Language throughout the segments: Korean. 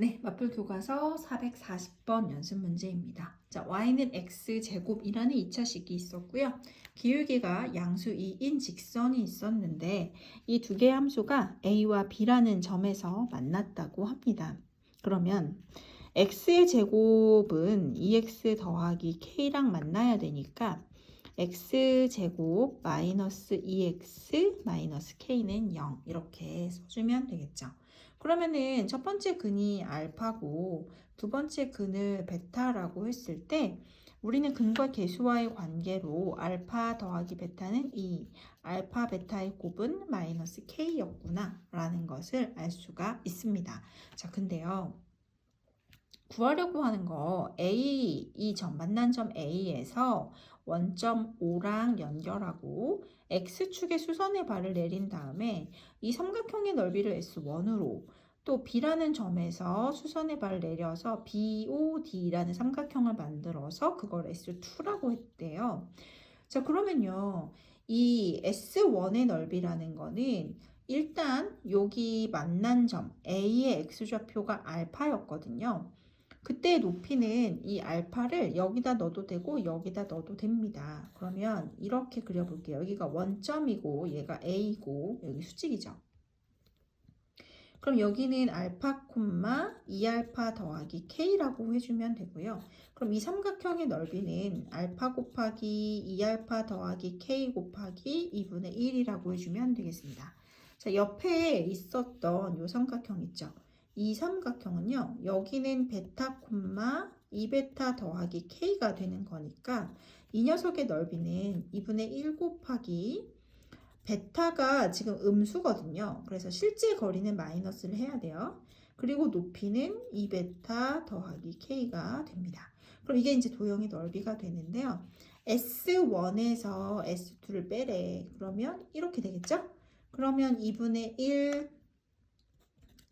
네, 맞불 교과서 440번 연습 문제입니다. 자, y는 x 제곱이라는 2차 식이 있었고요. 기울기가 양수 2인 직선이 있었는데 이 두 개의 함수가 a와 b라는 점에서 만났다고 합니다. 그러면 x의 제곱은 2x 더하기 k랑 만나야 되니까 x 제곱 마이너스 2x 마이너스 k는 0 이렇게 써주면 되겠죠. 그러면은 첫 번째 근이 알파고 두 번째 근을 베타라고 했을 때 우리는 근과 계수와의 관계로 알파 더하기 베타는 2, 알파 베타의 곱은 마이너스 k였구나 라는 것을 알 수가 있습니다. 자, 근데요. 구하려고 하는 거 A 이 점 만난 점 A에서 원점 O랑 연결하고 X축의 수선의 발을 내린 다음에 이 삼각형의 넓이를 S1으로 또 B라는 점에서 수선의 발을 내려서 BOD라는 삼각형을 만들어서 그걸 S2라고 했대요. 자, 그러면요. 이 S1의 넓이라는 거는 일단 여기 만난 점 A의 X좌표가 알파였거든요. 그때 높이는 이 알파를 여기다 넣어도 되고 여기다 넣어도 됩니다. 그러면 이렇게 그려볼게요. 여기가 원점이고 얘가 A고 여기 수직이죠. 그럼 여기는 알파 콤마 2알파 더하기 K라고 해주면 되고요. 그럼 이 삼각형의 넓이는 알파 곱하기 2알파 더하기 K 곱하기 2분의 1이라고 해주면 되겠습니다. 자, 옆에 있었던 이 삼각형 있죠. 이 삼각형은요. 여기는 베타 콤마 2베타 더하기 K가 되는 거니까 이 녀석의 넓이는 2분의 1 곱하기 베타가 지금 음수거든요. 그래서 실제 거리는 마이너스를 해야 돼요. 그리고 높이는 2베타 더하기 K가 됩니다. 그럼 이게 이제 도형의 넓이가 되는데요. S1에서 S2를 빼래. 그러면 이렇게 되겠죠? 그러면 2분의 1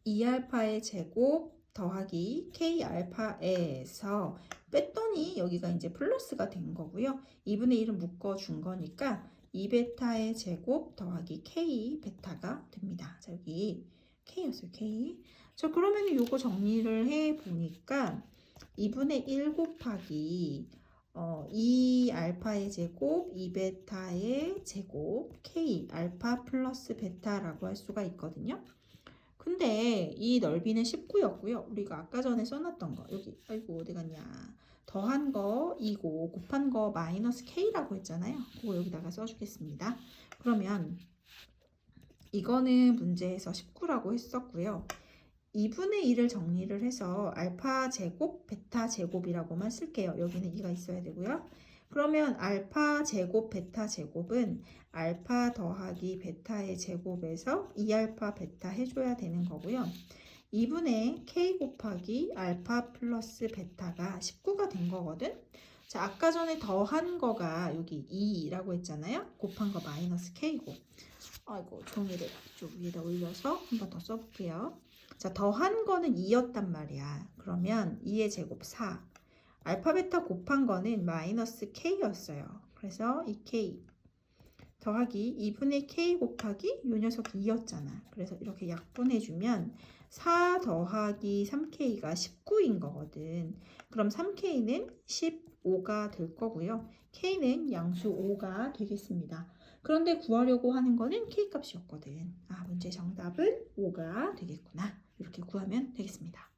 2알파의 제곱 더하기 K알파에서 뺐더니 여기가 이제 플러스가 된 거고요. 2분의 1은 묶어준 거니까 2베타의 제곱 더하기 K 베타가 됩니다. 자, 여기 K였어요, K. 자, 그러면 요거 정리를 해 보니까 2분의 1 곱하기 어, 2 알파의 제곱, 2 베타의 제곱, K 알파 플러스 베타라고 할 수가 있거든요. 근데 이 넓이는 19였고요. 우리가 아까 전에 써놨던 거 여기 아이고 어디 갔냐 더한 거 2고 곱한 거 마이너스 K라고 했잖아요. 그거 여기다가 써주겠습니다. 그러면 이거는 문제에서 19라고 했었고요. 2분의 1을 정리를 해서 알파 제곱, 베타 제곱이라고만 쓸게요. 여기는 2가 있어야 되고요. 그러면 알파 제곱, 베타 제곱은 알파 더하기 베타의 제곱에서 2알파 베타 해줘야 되는 거고요. 2분의 k 곱하기 알파 플러스 베타가 19가 된 거거든. 자, 아까 전에 더한 거가 여기 2라고 했잖아요. 곱한 거 마이너스 k고. 아이고, 종이를 좀 위에다 올려서 한 번 더 써볼게요. 자, 더한 거는 2였단 말이야. 그러면 2의 제곱 4. 알파 베타 곱한 거는 마이너스 k였어요. 그래서 이 k 더하기 2분의 k 곱하기 요 녀석 2였잖아. 그래서 이렇게 약분해주면 4 더하기 3k가 19인 거거든. 그럼 3k는 15가 될 거고요. k는 양수 5가 되겠습니다. 그런데 구하려고 하는 거는 k 값이었거든. 아, 문제 정답은 5가 되겠구나. 이렇게 구하면 되겠습니다.